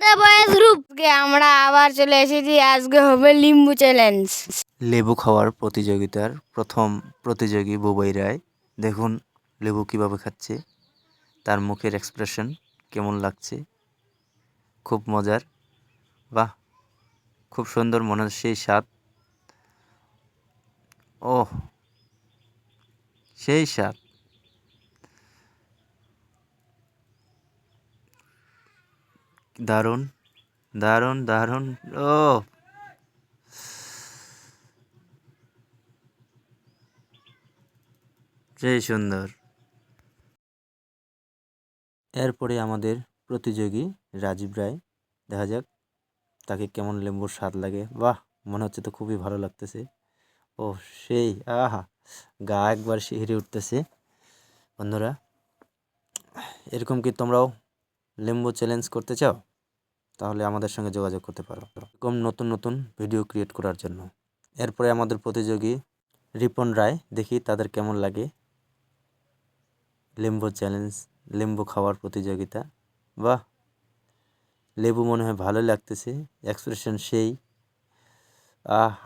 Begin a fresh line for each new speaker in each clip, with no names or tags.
বয়স রূপকে আমরা আবার চলে এসেছি আজকে হবে লিম্বু চ্যালেঞ্জ।
লেবু খাওয়ার প্রতিযোগিতার প্রথম প্রতিযোগী বুবাই রায়। দেখুন লেবু কীভাবে খাচ্ছে, তার মুখের এক্সপ্রেশন কেমন লাগছে। খুব মজার। বাহ, খুব সুন্দর মনে সেই স্বাদ। ও সেই স্বাদ। দারুণ দারুণ দারুণ, ও। সেই সুন্দর। এরপরে আমাদের প্রতিযোগী রাজীব রায়, দেখা যাক তাকে কেমন লেম্বুর স্বাদ লাগে। বাহ, মনে হচ্ছে তো খুবই ভালো লাগতেছে। ও, সেই, আহা, গা একবার শিহরে উঠতেছে। বন্ধুরা, এরকম কি তোমরাও লেম্বু চ্যালেঞ্জ করতে চাও? তাহলে আমাদের সঙ্গে যোগাযোগ করতে পারো। এরকম নতুন নতুন ভিডিও ক্রিয়েট করার জন্য। এরপরে আমাদের প্রতিযোগী রিপন রায়, দেখি তাদের কেমন লাগে। লেম্বু চ্যালেঞ্জ লেম্বু খাওয়ার প্রতিযোগিতা। বাহ! লেবু মনে হয় ভালো লাগতেছে এক্সপ্রেশন সেই।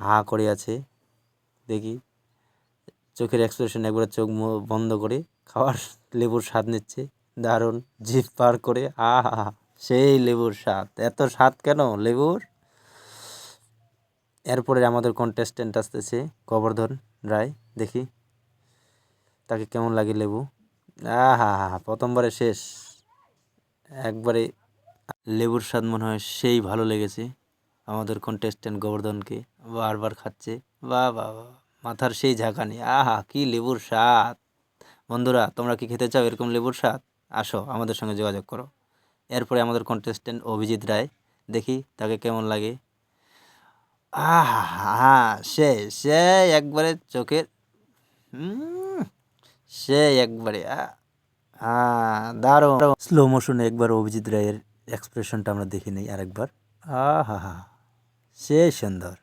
হা করে আছে। দেখি, চোখের এক্সপ্রেশন একবারে চোখ বন্ধ করে খাওয়ার লেবুর স্বাদ নিচ্ছে। দারুণ, জিভ পার করে, আহা সেই লেবুর স্বাদ। এত স্বাদ কেন লেবুর? এরপরে আমাদের কন্টেস্টেন্ট আসতেছে, গোবর্ধন রায়, দেখি। তাকে কেমন লাগে লেবু? আহা হা হা প্রথমবারে শেষ। একবারে লেবুর স্বাদ মনে হয় সেই ভালো লেগেছে আমাদের কন্টেস্টেন্ট গোবর্ধনকে। বারবার খাচ্ছে। বা বাহ মাথার সেই ঝাঁকানি আহা, কি লেবুর স্বাদ। বন্ধুরা, তোমরা কি খেতে চাও এরকম লেবুর স্বাদ? আসো, আমাদের সঙ্গে যোগাযোগ করো। এরপরে আমাদের কন্টেস্টেন্ট অভিজিৎ রায়, দেখি তাকে কেমন লাগে। আহা হা সে সে একবারে চোখের সে একবারে হ্যাঁ দারুণ। স্লো মোশনে একবার অভিজিৎ রায়ের এক্সপ্রেশনটা আমরা দেখে নিই আরেকবার। আহা হা সে সুন্দর।